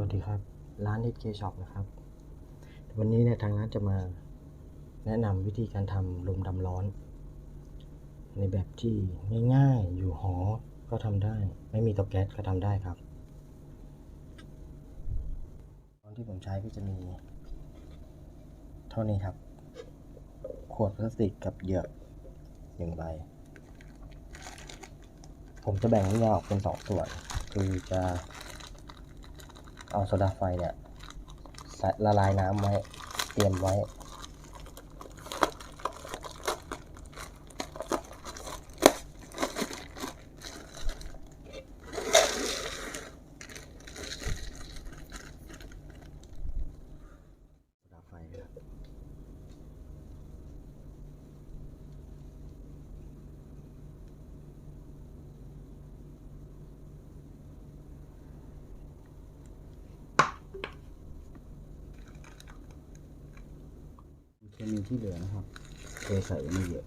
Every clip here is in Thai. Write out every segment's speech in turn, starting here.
วัสดีครับ ร้าน HK Shop นะครับ วันนี้เนี่ยทางร้านจะมาแนะนำวิธีการทำลมดำร้อน ในแบบที่ง่ายๆอยู่หอก็ทำได้ ไม่มีเตาแก๊สก็ทำได้ครับ ตอนที่ผมใช้ก็จะมี เท่านี้ครับ ขวดพลาสติกกับเหยือกหนึ่งใบ ผมจะแบ่งน้ำยาออกเป็นสองส่วน คือจะ เอาโซดาไฟเนี่ยละลายน้ำไว้ เตรียมไว้ โซดาไฟนะครับ เคมีที่เหลือนะครับเทใส่ไม่เยอะ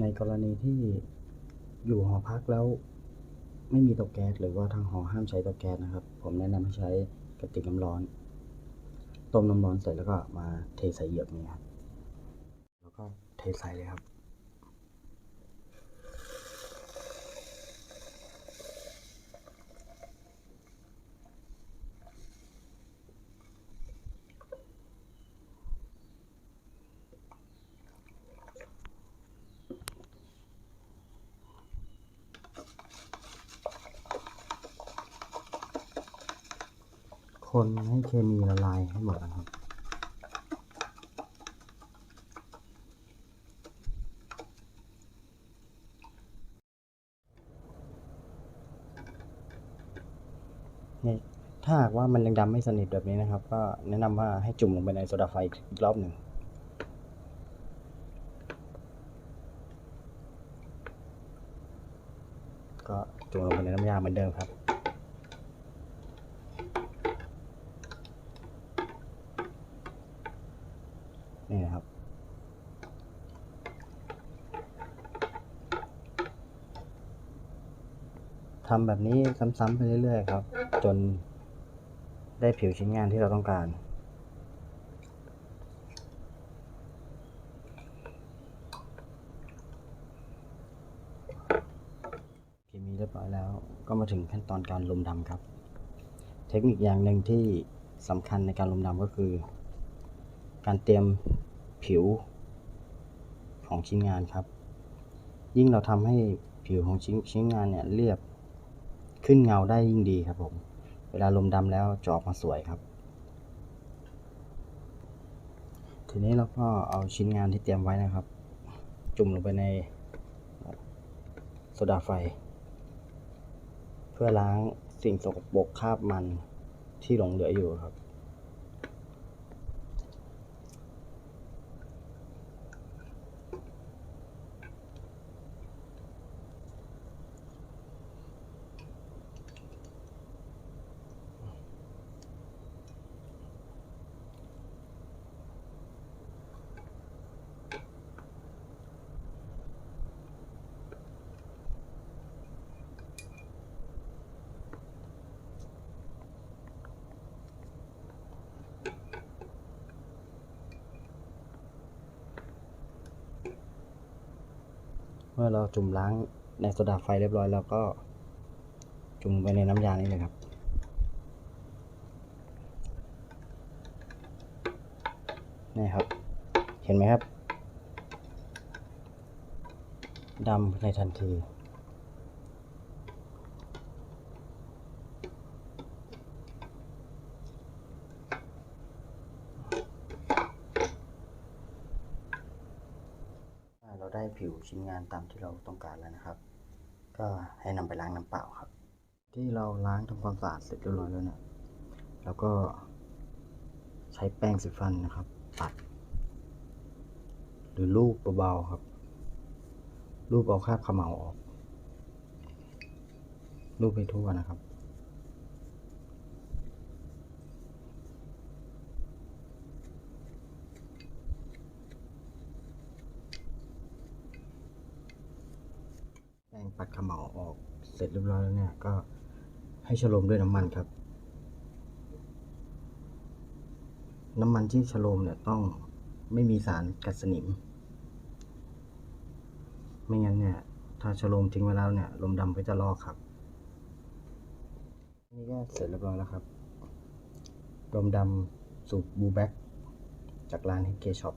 ในกรณีที่อยู่หอพักแล้วไม่มีเตาแก๊สหรือว่าทางหอห้ามใช้เตาแก๊สนะครับ ผมแนะนำให้ใช้กระติกน้ำร้อน ต้มน้ำร้อนเสร็จแล้วก็มาเทใส่เหยือกนี่ครับ แล้วก็เทใส่เลยครับ คนให้เคมีละลายให้หมดนะครับนี่ถ้าหากว่ามันยังดำไม่สนิทแบบนี้นะครับ ก็แนะนำว่าให้จุ่มลงไปในโซดาไฟอีกรอบหนึ่งก็จุ่มลงไปในน้ำยาเหมือนเดิมครับ นี่นะครับ ทำแบบนี้ซ้ำๆไปเรื่อยๆครับ จนได้ผิวชิ้นงานที่เราต้องการ เคมีเรียบร้อยแล้ว ก็มาถึงขั้นตอนการลมดำครับ เทคนิคอย่างหนึ่งที่สำคัญในการลมดำก็คือ การเตรียมผิวของชิ้นงานครับ ยิ่งเราทำให้ผิวของชิ้นชิ้นงานเนี่ยเรียบขึ้นเงาได้ยิ่งดีครับผม เวลาลมดำแล้วจะออกมาสวยครับ ทีนี้เราก็เอาชิ้นงานที่เตรียมไว้นะครับ จุ่มลงไปในโซดาไฟ เพื่อล้างสิ่งสกปรกคราบมันที่หลงเหลืออยู่ครับ มื่อเราจุ่มล้างในโซดาไฟเรียบร้อยแล้วก็จุ่มไปในน้ำยานี้เลยครับ นี่ครับ เห็นไหมครับดำในทันที ได้ผิวชิ้นงานตามที่เราต้องการแล้วนะครับ ก็ให้นำไปล้างน้ำเปล่าครับ ที่เราล้างทำความสะอาดเสร็จเรียบร้อยแล้วเนี่ยแล้วก็ใช้แป้งสีฟันนะครับ ปัด หรือลูบเบาๆครับลูบเอาคราบขมเหลาออกลูบไปทั่วนะครับ ปัดขมเหลาออกเสร็จเรียบร้อยแล้วเนี่ยก็ให้ฉโลมด้วยน้ำมันครับ น้ำมันที่ฉโลมเนี่ยต้องไม่มีสารกัดสนิม ไม่งั้นเนี่ย ถ้าฉโลมทิ้งไว้แล้วเนี่ย ลมดำก็จะลอกครับ นี่ก็เสร็จเรียบร้อยแล้วครับ ลมดำสูตรบูแบ็กจากร้าน HK Shop